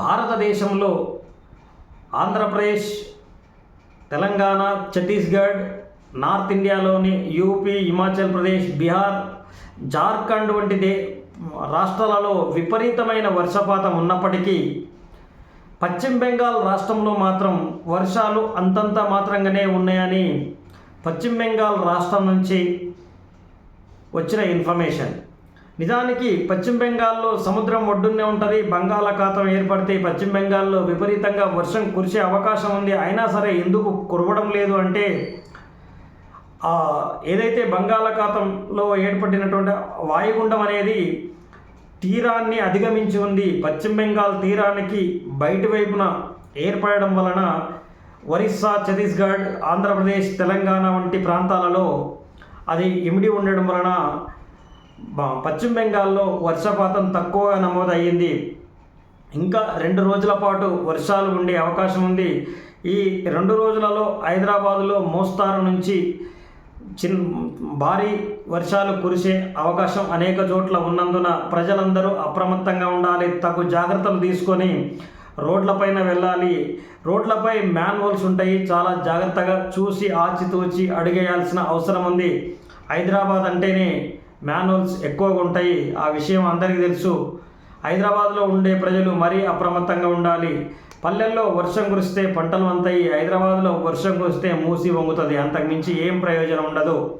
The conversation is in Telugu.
భారతదేశంలో ఆంధ్రప్రదేశ్ తెలంగాణ ఛత్తీస్గఢ్ నార్త్ ఇండియాలోని యూపీ హిమాచల్ ప్రదేశ్ బీహార్ జార్ఖండ్ వంటి దే రాష్ట్రాలలో విపరీతమైన వర్షపాతం ఉన్నప్పటికీ పశ్చిమ బెంగాల్ రాష్ట్రంలో మాత్రం వర్షాలు అంతంత మాత్రంగానే ఉన్నాయని పశ్చిమ బెంగాల్ రాష్ట్రం నుంచి వచ్చిన ఇన్ఫర్మేషన్. నిజానికి పశ్చిమ బెంగాల్లో సముద్రం ఒడ్డునే ఉంటుంది బంగాళాఖాతం ఏర్పడితే పశ్చిమ బెంగాల్లో విపరీతంగా వర్షం కురిసే అవకాశం ఉంది. అయినా సరే ఎందుకు కురవడం లేదు అంటే ఏదైతే బంగాళాఖాతంలో ఏర్పడినటువంటి వాయుగుండం అనేది తీరాన్ని అధిగమించి ఉంది పశ్చిమ బెంగాల్ తీరానికి బయటి వైపున ఏర్పడడం వలన ఒరిస్సా ఛత్తీస్గఢ్ ఆంధ్రప్రదేశ్ తెలంగాణ వంటి ప్రాంతాలలో అది ఇమిడి ఉండడం వలన పశ్చిమ బెంగాల్లో వర్షపాతం తక్కువగా నమోదయ్యింది. ఇంకా రెండు రోజుల పాటు వర్షాలు ఉండే అవకాశం ఉంది. ఈ రెండు రోజులలో హైదరాబాదులో మోస్తారు నుంచి చిన్ భారీ వర్షాలు కురిసే అవకాశం అనేక చోట్ల ఉన్నందున ప్రజలందరూ అప్రమత్తంగా ఉండాలి తగు జాగ్రత్తలు తీసుకొని రోడ్లపైన వెళ్ళాలి. రోడ్లపై మ్యాన్హోల్స్ ఉంటాయి. చాలా జాగ్రత్తగా చూసి ఆచితూచి అడిగేయాల్సిన అవసరం ఉంది. హైదరాబాద్ అంటేనే మాన్యువల్స్ ఎక్కువగా ఉంటాయి. ఆ విషయం అందరికీ తెలుసు. హైదరాబాద్లో ఉండే ప్రజలు మరీ అప్రమత్తంగా ఉండాలి. పల్లెల్లో వర్షం కురిస్తే పంటలు అంతాయి హైదరాబాద్లో వర్షం కురిస్తే మూసి వంగుతుంది. అంతకుమించి ఏం ప్రయోజనం ఉండదు.